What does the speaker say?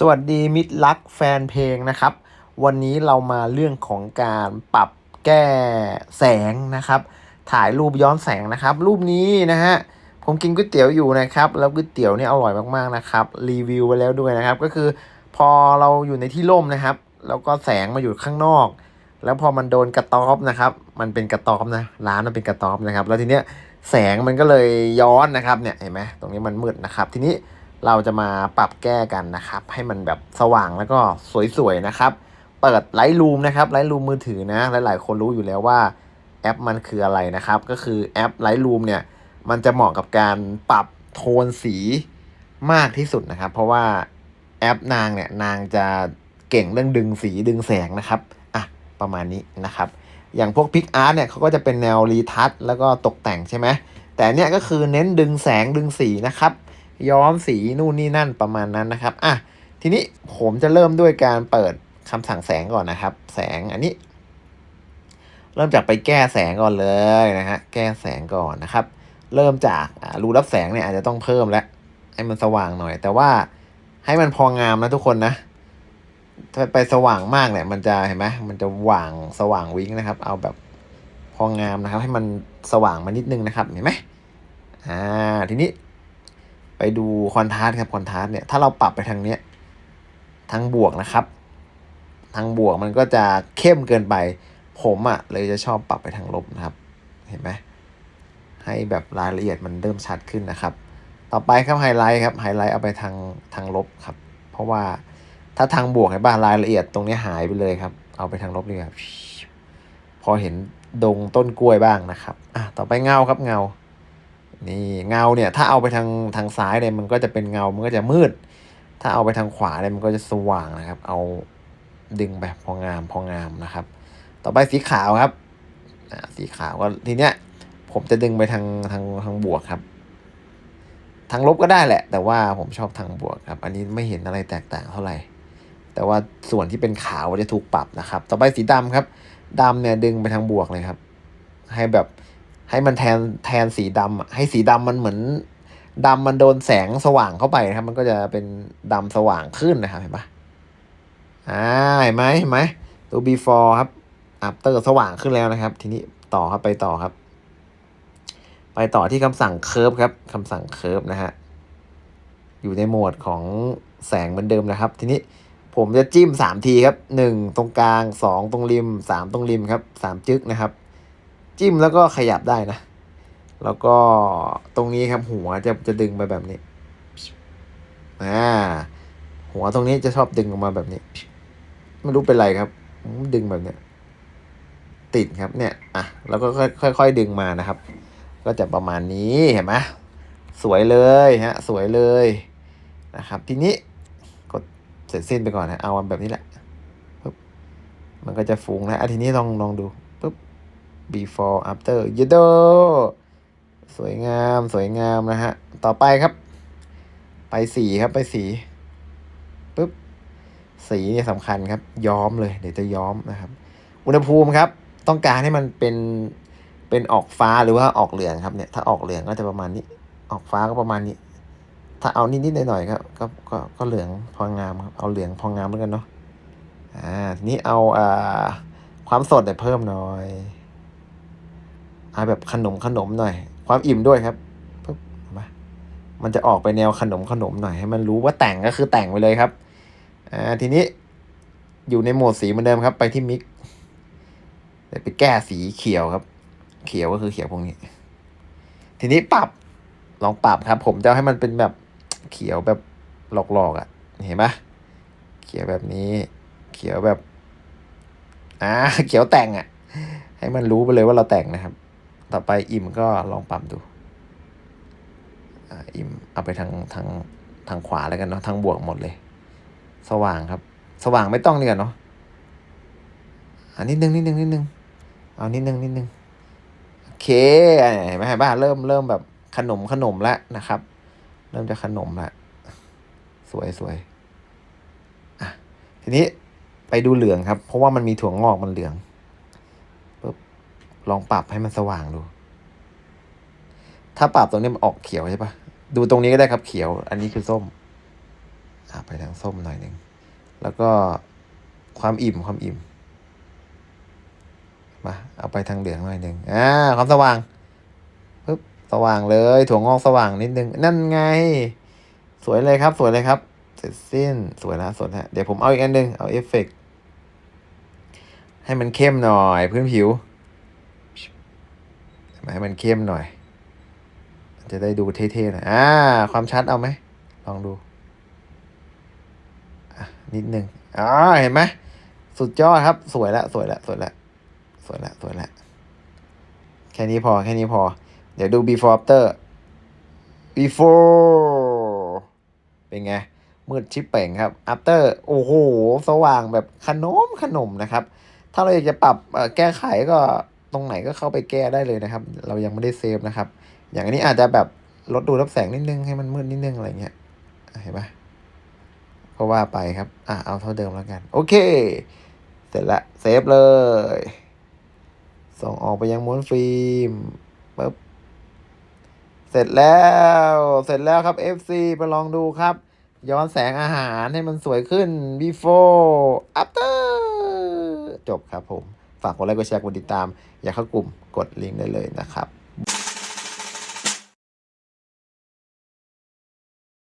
สวัสดีมิตรรักแฟนเพลงนะครับ วันนี้เรามาเรื่องของการปรับแก้แสงนะครับ ถ่ายรูปย้อนแสงนะครับ รูปนี้นะฮะผมกินก๋วยเตี๋ยวอยู่นะครับ แล้วก๋วยเตี๋ยวเนี่ยอร่อยมากๆนะครับรีวิวไว้แล้วด้วยนะครับ ก็คือพอเราอยู่ในที่ร่มนะครับ แล้วก็แสงมาอยู่ข้างนอก แล้วพอมันโดนกระต๊อบนะครับ มันเป็นกระต๊อบนะร้านมันเป็นกระต๊อบนะครับ แล้วทีเนี้ยแสงมันก็เลยย้อนนะครับเนี่ยเห็นไหมตรงนี้มันมืดนะครับ ทีนี้ เราจะมาปรับแก้กันนะครับ ให้มันแบบสว่างแล้วก็สวยๆนะครับ เปิดไลท์รูมนะครับไลท์รูมมือถือนะ หลายๆคนรู้อยู่แล้วว่าแอปมันคืออะไรนะครับ ก็คือแอปไลท์รูมเนี่ย มันจะเหมาะกับการปรับโทนสีมากที่สุดนะครับ เพราะว่าแอปนางเนี่ยนางจะเก่งเรื่องดึงสีดึงแสงนะครับอะประมาณนี้นะครับ อย่างพวกพิกอาร์ตเนี่ยเขาก็จะเป็นแนวรีทัชแล้วก็ตกแต่งใช่ไหมแต่เนี่ยก็คือเน้นดึงแสงดึงสีนะครับ ย้อมสีนู่นนี่นั่นประมาณนั้นนะครับอะทีนี้ผมจะเริ่มด้วยการเปิดคำสั่งแสงก่อนนะครับ แสงอันนี้ เริ่มจากไปแก้แสงก่อนเลยนะฮะแก้แสงก่อนนะครับ เริ่มจากรูรับแสงเนี่ยอาจจะต้องเพิ่มแล้วให้มันสว่างหน่อย แต่ว่าให้มันพองามนะทุกคนนะถ้าไปสว่างมากเนี่ย มันจะเห็นไหมมันจะหว่างสว่างวิ้งนะครับ เอาแบบพองามนะครับ ให้มันสว่างมานิดนึงนะครับเห็นไหมอ่าทีนี้ ไปดูคอนทราสต์ครับคอนทราสต์เนี่ยถ้าเราปรับไปทางเนี้ยทางบวกนะครับ ทางบวกมันก็จะเข้มเกินไป ผมอะ่ะเลยจะชอบปรับไปทางลบนะครับ เห็นไหมให้แบบรายละเอียดมันเริ่มชัดขึ้นนะครับ ต่อไปครับไฮไลท์ครับไฮไลท์เอาไปทางทางลบครับ เพราะว่าถ้าทางบวกเห็นป่ะรายละเอียดตรงนี้หายไปเลยครับ เอาไปทางลบเลยครับพอเห็นดงต้นกล้วยบ้างนะครับ อะ ต่อไปเงาครับเงา นี่เงาเนี่ยถ้าเอาไปทางทางซ้ายเนี่ยมันก็จะเป็นเงา มันก็จะมืด ถ้าเอาไปทางขวาเนี่ยมันก็จะสว่างนะครับ เอาดึงแบบพองามพองามนะครับ ต่อไปสีขาวครับสีขาวก็ทีเนี้ยผมจะดึงไปทางทางทางบวกครับ ทางลบก็ได้แหละ แต่ว่าผมชอบทางบวกครับ อันนี้ไม่เห็นอะไรแตกต่างเท่าไหร่ แต่ว่าส่วนที่เป็นขาวจะถูกปรับนะครับ ต่อไปสีดำครับดำเนี่ยดึงไปทางบวกเลยครับ ให้แบบ ให้มันแทนแทนสีดำให้สีดำมันเหมือนดำมันโดนแสงสว่างเข้าไปนะครับ มันก็จะเป็นดำสว่างขึ้นนะครับเห็นปะอ่าเห็นไหมเห็นไหมตัว before ครับ after สว่างขึ้นแล้วนะครับ ทีนี้ต่อครับไปต่อครับ ไปต่อที่คำสั่ง curve ครับคำสั่ง curve นะฮะอยู่ในโหมดของแสงเหมือนเดิมนะครับ ทีนี้ผมจะจิ้มสามทีครับหนึ่งตรงกลางสองตรงริมสามตรงริมครับสามจึ๊กนะครับ จิ้มแล้วก็ขยับได้นะ แล้วก็ตรงนี้ครับหัวจะจะดึงไปแบบนี้อ่าหัวตรงนี้จะชอบดึงออกมาแบบนี้ไม่รู้เป็นไรครับ ดึงแบบเนี้ยติดครับเนี่ยอะแล้วก็ค่อยค่อยๆดึงมานะครับ ก็จะประมาณนี้เห็นไหมสวยเลยฮะ สวยเลยนะครับ ทีนี้กดเสร็จสิ้นไปก่อนนะเอาแบบนี้แหละมันก็จะฟุ้งนะอะทีนี้ลองลองดู before after ยโดสวยงามสวยงามนะฮะ ต่อไปครับ ไปสีครับไปสีปุ๊บสีเนี่ยสำคัญครับ ย้อมเลย เดี๋ยวจะย้อมนะครับ อุณหภูมิครับ ต้องการให้มันเป็นเป็นออกฟ้าหรือว่าออกเหลืองครับเนี่ย ถ้าออกเหลืองก็จะประมาณนี้ ออกฟ้าก็ประมาณนี้ ถ้าเอานิดๆหน่อยๆก็ก็ก็ก็เหลืองพองามครับ เอาเหลืองพองามแล้วกันเนาะอ่าทีนี้เอาอ่าความสดเนี่ยเพิ่มหน่อย เอาแบบขนมขนมหน่อย ความอิ่มด้วยครับปึ๊บมามันจะออกไปแนวขนมขนมหน่อยให้มันรู้ว่าแต่งก็คือแต่งไปเลยครับอ่าทีนี้อยู่ในโหมดสีเหมือนเดิมครับ ไปที่มิกไปแก้สีเขียวครับ เขียวก็คือเขียวพวกนี้ ทีนี้ปรับลองปรับครับ ผมจะให้มันเป็นแบบเขียวแบบหลอกๆอะ่ะ เห็นปะเขียวแบบนี้ เขียวแบบอ่าเขียวแต่งอะ่ะ ให้มันรู้ไปเลยว่าเราแต่งนะครับ ต่อไปอิ่มก็ลองปรับดูอ่าอิ่มเอาไปทางทางทางขวาแล้วกันเนาะทางบวกหมดเลย สว่างครับ สว่างไม่ต้องเนี่ยเนาะอันนิดนึงนิดนึงนิดนึงเอานิดนึงนิดนึงโอเคเห็นไหมเห็นป่ะเริ่มเริ่มแบบขนมขนมแล้วนะครับ เริ่มจะขนมแล้วสวยสวยอะทีนี้ไปดูเหลืองครับ เพราะว่ามันมีถั่วงอกมันเหลือง ลองปรับให้มันสว่างดู ถ้าปรับตรงนี้มันออกเขียวใช่ปะดูตรงนี้ก็ได้ครับเขียว อันนี้คือส้มอะไปทางส้มหน่อยหนึ่ง แล้วก็ความอิ่มความอิ่ม มา เอาไปทางเหลืองหน่อยหนึ่งอ่าความสว่างปึ๊บสว่างเลย ถั่วงอกสว่างนิดนึง นั่นไง สวยเลยครับ สวยเลยครับ เสร็จสิ้นสวยแล้วสวยแล้วเดี๋ยวผมเอาอีกอันหนึ่งเอาเอฟเฟกต์ให้มันเข้มหน่อย พื้นผิว ให้มันเข้มหน่อย จะได้ดูเท่ๆหน่อยอ่า ความชัดเอาไหม ลองดูอะนิดนึงอ่าเห็นไหมสุดยอดครับ สวยแล้วสวยแล้วสวยแล้วสวยแล้วสวยแล้วแค่นี้พอแค่นี้พอ เดี๋ยวดู before after before เป็นไง มืดชิปเป่งครับ after โอ้โห สว่างแบบขนมขนมนะครับ ถ้าเราอยากจะปรับแก้ไขก็ รงไหนก็เข้าไปแก้ได้เลยนะครับ เรายังไม่ได้เซฟนะครับ อย่างอันนี้อาจจะแบบลดดูรับแสงนิดนึงให้มันมืดนิดนึงอะไรเงี้ยเห็นปะก็ว่าไปครับ อะเอาเท่าเดิมแล้วกัน โอเค เสร็จละเซฟเลย ส่งออกไปยังม้วนฟิล์มปึ๊บเสร็จแล้ว เสร็จแล้วครับ FC ไปลองดูครับ ย้อนแสงอาหารให้มันสวยขึ้น before after จบครับผม ฝากกดไลค์กดแชร์กดติดตาม อยากเข้ากลุ่มกดลิงก์ได้เลยนะครับ